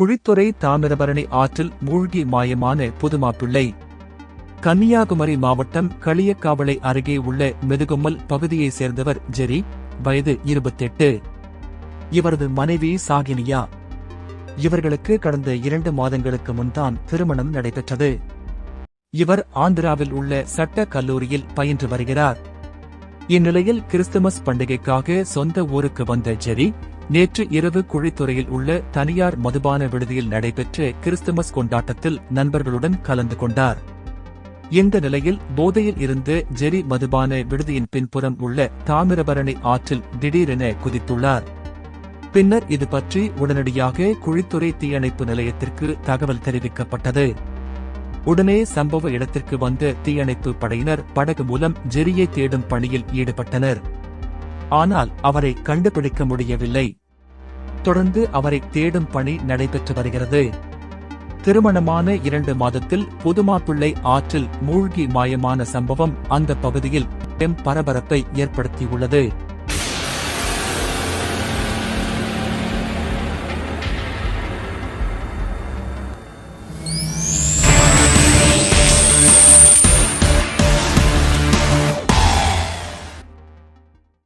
குழித்துறை தாமிரபரணி ஆற்றில் மூழ்கி மாயமான புதுமாப்பிள்ளை. கன்னியாகுமரி மாவட்டம் களியக்காவளை அருகே உள்ள மெதுகும்மல் பகுதியைச் சேர்ந்தவர் ஜெரி வயது இருபத்தெட்டு. இவரது மனைவி சாகினியா. இவர்களுக்கு கடந்த இரண்டு மாதங்களுக்கு முன்தான் திருமணம் நடைபெற்றது. இவர் ஆந்திராவில் உள்ள சட்ட கல்லூரியில் பயின்று வருகிறார். இந்நிலையில் கிறிஸ்துமஸ் பண்டிகைக்காக சொந்த ஊருக்கு வந்த ஜெரி நேற்று இரவு குழித்துறையில் உள்ள தனியார் மதுபான விடுதியில் நடைபெற்ற கிறிஸ்துமஸ் கொண்டாட்டத்தில் நண்பர்களுடன் கலந்து கொண்டார். இந்த நிலையில் போதையில் இருந்து ஜெரி மதுபான விடுதியின் பின்புறம் உள்ள தாமிரபரணி ஆற்றில் திடீரென குதித்துள்ளார். பின்னர் இது பற்றி உடனடியாக குழித்துறை தீயணைப்பு நிலையத்திற்கு தகவல் தெரிவிக்கப்பட்டது. உடனே சம்பவ இடத்திற்கு வந்த தீயணைப்பு படையினர் படகு மூலம் ஜெரியை தேடும் பணியில் ஈடுபட்டனர். ஆனால் அவரை கண்டுபிடிக்க முடியவில்லை. தொடர்ந்து அவரை தேடும் பணி நடைபெற்று வருகிறது. திருமணமான இரண்டு மாதத்தில் புதுமாப்பிள்ளை ஆற்றில் மூழ்கி மாயமான சம்பவம் அந்த பகுதியில் பெரும் பரபரப்பை ஏற்படுத்தியுள்ளது.